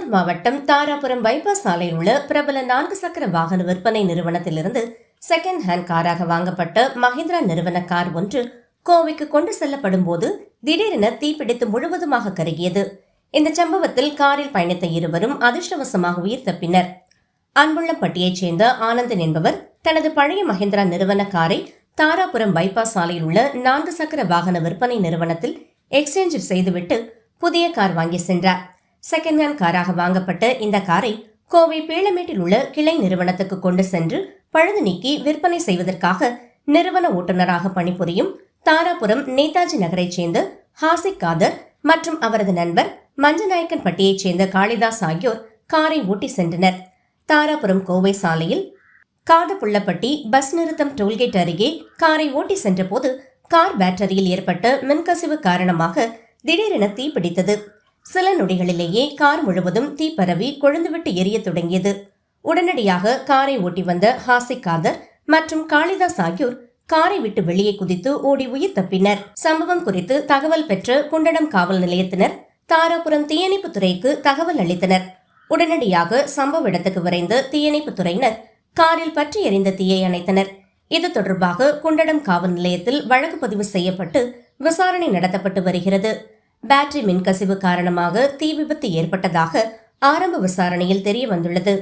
திருப்பூர் மாவட்டம் தாராபுரம் பைபாஸ் சாலையில் உள்ள பிரபல நான்கு சக்கர வாகன விற்பனை நிறுவனத்திலிருந்து செகண்ட் ஹேண்ட் காராக வாங்கப்பட்ட மஹிந்திரா நிறுவன கார் ஒன்று கோவைக்கு கொண்டு செல்லப்படும் போது திடீரென தீப்பிடித்து முழுவதுமாக கருகியது. இந்த சம்பவத்தில் காரில் பயணித்த இருவரும் அதிர்ஷ்டவசமாக உயிர் தப்பினர். அன்புள்ளப்பட்டியைச் சேர்ந்த ஆனந்தன் என்பவர் தனது பழைய மஹிந்திரா நிறுவன காரை தாராபுரம் பைபாஸ் சாலையில் உள்ள நான்கு சக்கர வாகன விற்பனை நிறுவனத்தில் எக்ஸ்சேஞ்ச் செய்துவிட்டு புதிய கார் வாங்கி சென்றார். செகண்ட் ஹேண்ட் காராக வாங்கப்பட்ட இந்த காரை கோவை பேளமேட்டில் உள்ள கிளை நிறுவனத்துக்கு கொண்டு சென்று பழுது நீக்கி விற்பனை செய்வதற்காக நிறுவன ஓட்டுநராக பணிபுரியும் தாராபுரம் நேதாஜி நகரைச் சேர்ந்த ஹாசிக் காதர் மற்றும் அவரது நண்பர் மஞ்சநாயக்கன் பட்டியைச் சேர்ந்த காளிதாஸ் ஆகியோர் காரை ஓட்டி சென்றனர். தாராபுரம் கோவை சாலையில் காதப்புள்ளப்பட்டி பஸ் நிறுத்தம் டோல்கேட் அருகே காரை ஓட்டி சென்றபோது கார் பேட்டரியில் ஏற்பட்ட மின்கசிவு காரணமாக திடீரென தீப்பிடித்தது. சில நொடிகளிலேயே கார் முழுவதும் தீ பரவி கொழுந்துவிட்டு எரிய தொடங்கியது. உடனடியாக காரை ஓட்டி வந்த ஹாசிக் காதர் மற்றும் காளிதாஸ் ஆகியோர் காரை விட்டு வெளியே குதித்து ஓடி உயிர் தப்பினர். சம்பவம் குறித்து தகவல் பெற்ற குண்டடம் காவல் நிலையத்தினர் தாராபுரம் தீயணைப்பு துறைக்கு தகவல் அளித்தனர். உடனடியாக சம்பவ இடத்துக்கு விரைந்த தீயணைப்பு துறையினர் காரில் பற்றி எரிந்த தீயை அணைத்தனர். இது தொடர்பாக குண்டடம் காவல் நிலையத்தில் வழக்கு பதிவு செய்யப்பட்டு விசாரணை நடத்தப்பட்டு வருகிறது. பேட்டரி மின்கசிவு காரணமாக தீ விபத்து ஏற்பட்டதாக ஆரம்ப விசாரணையில் தெரிய வந்துள்ளது